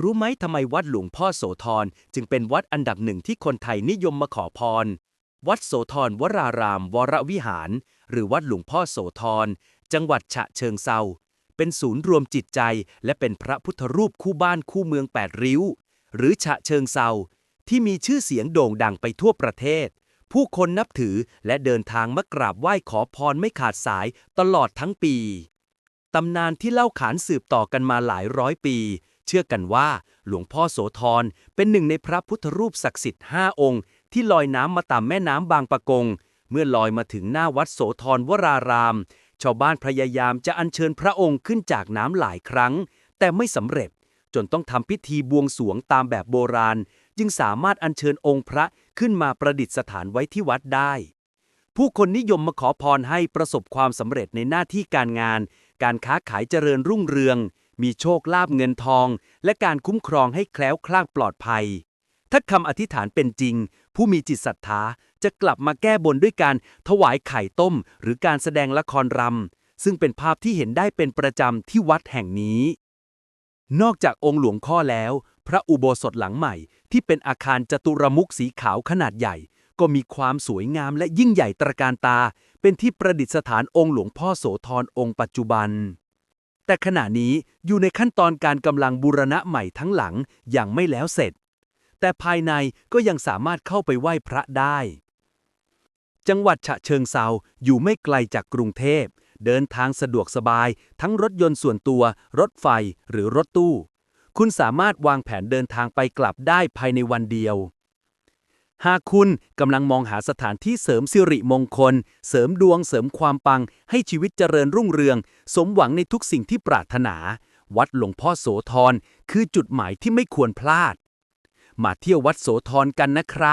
รู้ไหมทำไมวัดหลวงพ่อโสธรจึงเป็นวัดอันดับหนึ่งที่คนไทยนิยมมาขอพร วัดโสธรวราราม วรวิหาร หรือวัดหลวงพ่อโสธรจังหวัดฉะเชิงเซาเป็นศูนย์รวมจิตใจ และเป็นพระพุทธรูปคู่บ้านคู่เมืองแปดริ้ว หรือฉะเชิงเซาที่มีชื่อเสียงโด่งดังไปทั่วประเทศ ผู้คนนับถือและเดินทางมากราบไหว้ขอพรไม่ขาดสายตลอดทั้งปี ตำนานที่เล่าขานสืบต่อกันมาหลายร้อยปี เชื่อกันว่าหลวงพ่อโสธรเป็นหนึ่งในพระพุทธรูปศักดิ์สิทธิ์ห้าองค์ ที่ลอยน้ำมาตามแม่น้ำบางปะกง เมื่อลอยมาถึงหน้าวัดโสธรวราราม ชาวบ้านพยายามจะอัญเชิญพระองค์ขึ้นจากน้ำหลายครั้ง แต่ไม่สำเร็จ จนต้องทำพิธีบวงสรวงตามแบบโบราณ จึงสามารถอัญเชิญองค์พระขึ้นมาประดิษฐานไว้ที่วัดได้ ผู้คนนิยมมาขอพรให้ประสบความสำเร็จในหน้าที่การงาน การค้าขายเจริญรุ่งเรือง มีโชคลาภเงินทอง และการคุ้มครองให้แคล้วคลาดปลอดภัย ถ้าคำอธิษฐานเป็นจริง ผู้มีจิตศรัทธาจะกลับมาแก้บนด้วยการถวายไข่ต้ม หรือการแสดงละครรำซึ่งเป็นภาพที่เห็นได้เป็นประจำที่วัดแห่งนี้ นอกจากองค์หลวงพ่อแล้ว พระอุโบสถหลังใหม่ ที่เป็นอาคารจตุรมุขสีขาวขนาดใหญ่ ก็มีความสวยงามและยิ่งใหญ่ตระการตา เป็นที่ประดิษฐานองค์หลวงพ่อโสธรองค์ปัจจุบัน แต่ขณะนี้อยู่ในขั้นตอนการกำลังบูรณะใหม่ทั้งหลังย่างไม่แล้วเสร็จ แต่ภายในก็ยังสามารถเข้าไปไหว้พระได้ จังหวัดฉะเชิงเซาอยู่ไม่ไกลจากกรุงเทพ เดินทางสะดวกสบาย ทั้งรถยนต์ส่วนตัว รถไฟหรือรถตู้ คุณสามารถวางแผนเดินทางไปกลับได้ภายในวันเดียว หากคุณกำลังมองหาสถานที่เสริมสิริมงคล เสริมดวงเสริมความปัง ให้ชีวิตเจริญรุ่งเรือง สมหวังในทุกสิ่งที่ปรารถนา วัดหลวงพ่อโสธรคือจุดหมายที่ไม่ควรพลาด มาเที่ยววัดโสธรกันนะครับ